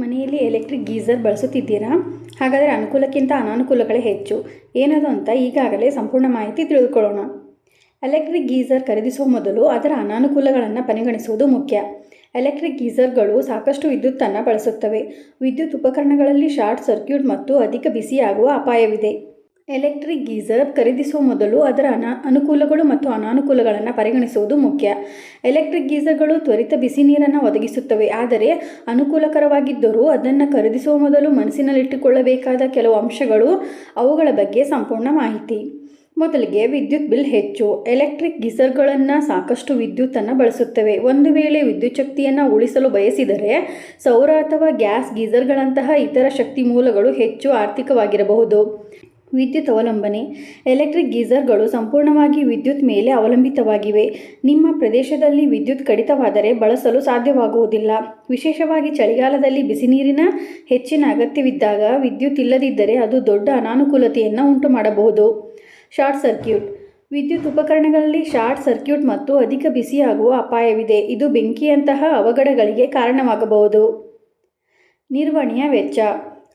ಮನೆಯಲ್ಲಿ electric geyser ಬಳಸುತ್ತಿದ್ದೀರಾ? ಹಾಗಾದರೆ ಅನುಕೂಲಕ್ಕಿಂತ ಅನಾನುಕೂಲಗಳೇ ಹೆಚ್ಚು. ಏನದು ಅಂತ ಈಗಾಗಲೇ ಸಂಪೂರ್ಣ ಮಾಹಿತಿ ತಿಳಿದುಕೊಳ್ಳೋಣ. ಎಲೆಕ್ಟ್ರಿಕ್ ಗೀಝರ್ ಖರೀದಿಸುವ ಮೊದಲು ಅದರ ಅನಾನುಕೂಲಗಳನ್ನು ಪರಿಗಣಿಸುವುದು ಮುಖ್ಯ. ಎಲೆಕ್ಟ್ರಿಕ್ ಗೀಝರ್ಗಳು ಸಾಕಷ್ಟು ವಿದ್ಯುತ್ತನ್ನು ಬಳಸುತ್ತವೆ. ವಿದ್ಯುತ್ ಉಪಕರಣಗಳಲ್ಲಿ ಶಾರ್ಟ್ ಸರ್ಕ್ಯೂಟ್ ಮತ್ತು ಅಧಿಕ ಬಿಸಿಯಾಗುವ ಅಪಾಯವಿದೆ. ಎಲೆಕ್ಟ್ರಿಕ್ ಗೀಸರ್ ಖರೀದಿಸುವ ಮೊದಲು ಅದರ ಅನ, ಅನುಕೂಲಗಳು ಮತ್ತು ಅನಾನುಕೂಲಗಳನ್ನು ಪರಿಗಣಿಸುವುದು ಮುಖ್ಯ. ಎಲೆಕ್ಟ್ರಿಕ್ ಗೀಸರ್ಗಳು ತ್ವರಿತ ಬಿಸಿ ನೀರನ್ನು ಒದಗಿಸುತ್ತವೆ, ಆದರೆ ಅನುಕೂಲಕರವಾಗಿದ್ದರೂ ಅದನ್ನು ಖರೀದಿಸುವ ಮೊದಲು ಮನಸ್ಸಿನಲ್ಲಿಟ್ಟುಕೊಳ್ಳಬೇಕಾದ ಕೆಲವು ಅಂಶಗಳು ಅವುಗಳ ಬಗ್ಗೆ ಸಂಪೂರ್ಣ ಮಾಹಿತಿ. ಮೊದಲಿಗೆ ವಿದ್ಯುತ್ ಬಿಲ್ ಹೆಚ್ಚು. ಎಲೆಕ್ಟ್ರಿಕ್ ಗೀಸರ್ಗಳನ್ನು ಸಾಕಷ್ಟು ವಿದ್ಯುತ್ತನ್ನು ಬಳಸುತ್ತವೆ. ಒಂದು ವೇಳೆ ವಿದ್ಯುತ್ ಶಕ್ತಿಯನ್ನು ಉಳಿಸಲು ಬಯಸಿದರೆ ಸೌರ ಅಥವಾ ಗ್ಯಾಸ್ ಗೀಸರ್ಗಳಂತಹ ಇತರ ಶಕ್ತಿ ಮೂಲಗಳು ಹೆಚ್ಚು ಆರ್ಥಿಕವಾಗಿರಬಹುದು. ವಿದ್ಯುತ್ ಅವಲಂಬನೆ, ಎಲೆಕ್ಟ್ರಿಕ್ ಗೀಝರ್ಗಳು ಸಂಪೂರ್ಣವಾಗಿ ವಿದ್ಯುತ್ ಮೇಲೆ ಅವಲಂಬಿತವಾಗಿವೆ. ನಿಮ್ಮ ಪ್ರದೇಶದಲ್ಲಿ ವಿದ್ಯುತ್ ಕಡಿತವಾದರೆ ಬಳಸಲು ಸಾಧ್ಯವಾಗುವುದಿಲ್ಲ. ವಿಶೇಷವಾಗಿ ಚಳಿಗಾಲದಲ್ಲಿ ಬಿಸಿ ನೀರಿನ ಹೆಚ್ಚಿನ ಅಗತ್ಯವಿದ್ದಾಗ ವಿದ್ಯುತ್ ಇಲ್ಲದಿದ್ದರೆ ಅದು ದೊಡ್ಡ ಅನಾನುಕೂಲತೆಯನ್ನು ಉಂಟು ಮಾಡಬಹುದು ಶಾರ್ಟ್ ಸರ್ಕ್ಯೂಟ್. ವಿದ್ಯುತ್ ಉಪಕರಣಗಳಲ್ಲಿ ಶಾರ್ಟ್ ಸರ್ಕ್ಯೂಟ್ ಮತ್ತು ಅಧಿಕ ಬಿಸಿಯಾಗುವ ಅಪಾಯವಿದೆ. ಇದು ಬೆಂಕಿಯಂತಹ ಅವಘಡಗಳಿಗೆ ಕಾರಣವಾಗಬಹುದು. ನಿರ್ವಹಣೆಯ ವೆಚ್ಚ.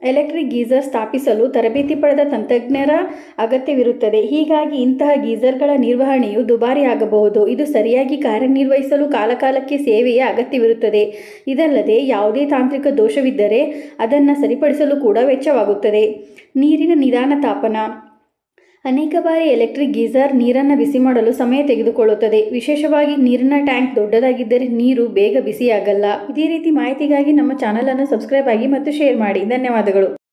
ಎಲೆಕ್ಟ್ರಿಕ್ ಗೀಝರ್ ಸ್ಥಾಪಿಸಲು ತರಬೇತಿ ಪಡೆದ ತಂತ್ರಜ್ಞರ ಅಗತ್ಯವಿರುತ್ತದೆ. ಹೀಗಾಗಿ ಇಂತಹ ಗೀಝರ್ಗಳ ನಿರ್ವಹಣೆಯು ದುಬಾರಿಯಾಗಬಹುದು. ಇದು ಸರಿಯಾಗಿ ಕಾರ್ಯನಿರ್ವಹಿಸಲು ಕಾಲಕಾಲಕ್ಕೆ ಸೇವೆಯ ಅಗತ್ಯವಿರುತ್ತದೆ. ಇದಲ್ಲದೆ ಯಾವುದೇ ತಾಂತ್ರಿಕ ದೋಷವಿದ್ದರೆ ಅದನ್ನು ಸರಿಪಡಿಸಲು ಕೂಡ ವೆಚ್ಚವಾಗುತ್ತದೆ. ನೀರಿನ ನಿಧಾನ ತಾಪನ ಅನೇಕ ಬಾರಿ ಎಲೆಕ್ಟ್ರಿಕ್ ಗೀಝರ್ ನೀರನ್ನು ಬಿಸಿ ಮಾಡಲು ಸಮಯ ತೆಗೆದುಕೊಳ್ಳುತ್ತದೆ. ವಿಶೇಷವಾಗಿ ನೀರಿನ ಟ್ಯಾಂಕ್ ದೊಡ್ಡದಾಗಿದ್ದರೆ ನೀರು ಬೇಗ ಬಿಸಿಯಾಗಲ್ಲ. ಇದೇ ರೀತಿ ಮಾಹಿತಿಗಾಗಿ ನಮ್ಮ ಚಾನಲನ್ನು ಸಬ್ಸ್ಕ್ರೈಬ್ ಆಗಿ ಮತ್ತು ಶೇರ್ ಮಾಡಿ. ಧನ್ಯವಾದಗಳು.